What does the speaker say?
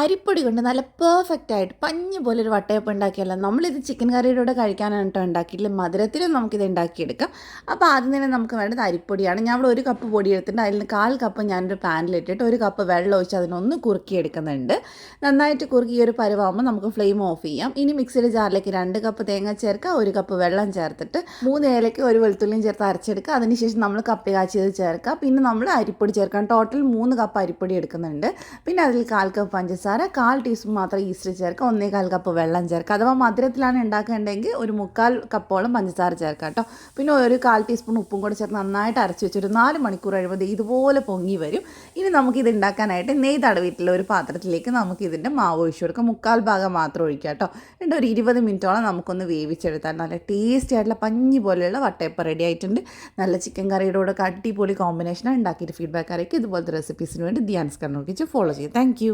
അരിപ്പൊടി കൊണ്ട് നല്ല പെർഫെക്റ്റ് ആയിട്ട് പഞ്ഞ് പോലെ ഒരു വട്ടയപ്പം ഉണ്ടാക്കിയല്ലോ നമ്മളിത് ചിക്കൻ കറിയുടെ കൂടെ കഴിക്കാനാണ് കേട്ടോ ഉണ്ടാക്കിയിട്ടില്ല മധുരത്തിലും നമുക്കിത് ഉണ്ടാക്കിയെടുക്കാം. അപ്പോൾ ആദ്യം തന്നെ നമുക്ക് വേണ്ടത് അരിപ്പൊടിയാണ്. ഞാൻ ഇവിടെ ഒരു കപ്പ് പൊടി എടുത്തിട്ടുണ്ട് അതിൽ കാൽ കപ്പ് ഞാനൊരു പാനിലിട്ടിട്ട് ഒരു കപ്പ് വെള്ളം ഒഴിച്ച് അതിനൊന്ന് കുറുക്കി എടുക്കുന്നുണ്ട് നന്നായിട്ട് കുറുക്കി ഒരു പരുവാകുമ്പോൾ നമുക്ക് ഫ്ലെയിം ഓഫ് ചെയ്യാം. ഇനി മിക്സിയുടെ ജാറിലേക്ക് രണ്ട് കപ്പ് തേങ്ങ ചേർക്കുക ഒരു കപ്പ് വെള്ളം ചേർത്തിട്ട് മൂന്ന് ഏലയ്ക്ക് ഒരു വെളുത്തുള്ളിയും ചേർത്ത് അരച്ചെടുക്കുക. അതിനുശേഷം നമ്മൾ കപ്പി കാച്ചിയത് ചേർക്കുക. പിന്നെ നമ്മൾ അരിപ്പൊടി ചേർക്കാം ടോട്ടൽ മൂന്ന് കപ്പ് അരിപ്പൊടി എടുക്കുന്നുണ്ട്. പിന്നെ അതിൽ കാൽ കപ്പ് പഞ്ചസാര കാൽ ടീസ്പൂൺ മാത്രം ഈസ്റ്റ് ചേർക്കുക ഒന്നേ കാൽ കപ്പ് വെള്ളം ചേർക്കുക. അഥവാ മധുരത്തിലാണ് ഉണ്ടാക്കേണ്ടതെങ്കിൽ ഒരു മുക്കാൽ കപ്പോളം പഞ്ചസാര ചേർക്കുക കേട്ടോ. പിന്നെ ഒരു കാൽ ടീസ്പൂൺ ഉപ്പും കൂടെ ചേർത്ത് നന്നായിട്ട് അരച്ച് വെച്ചൊരു നാല് മണിക്കൂർ കഴിയുമ്പോൾ ഇതുപോലെ പൊങ്ങി വരും. ഇനി നമുക്കിത് ഉണ്ടാക്കാനായിട്ട് നെയ് തടവിയിട്ടുള്ള ഒരു പാത്രത്തിലേക്ക് നമുക്ക് ഇതിന്റെ മാവ് ഒഴിച്ചു കൊടുക്കാം. മുക്കാൽ ഭാഗം മാത്രം ഒഴിക്കുക കേട്ടോ. എന്നിട്ട് ഒരു ഇരുപത് മിനിറ്റോളം നമുക്കൊന്ന് വേവിച്ചെടുത്താൽ നല്ല ടേസ്റ്റി ആയിട്ടുള്ള പഞ്ഞി പോലെയുള്ള വട്ടയപ്പം റെഡി ആയിട്ടുണ്ട്. നല്ല ചിക്കൻ കറിയുടെ കൂടെ അടിപൊളി കോമ്പിനേഷനാണ് ഉണ്ടാക്കിയിട്ട് ഫീഡ്ബാക്ക് അറിയിക്കും ഇതുപോലത്തെ റെസിപ്പീസിന് വേണ്ടി ധ്യാൻസ് കണ്ണോക്കിച്ച് ഫോളോ ചെയ്യും താങ്ക്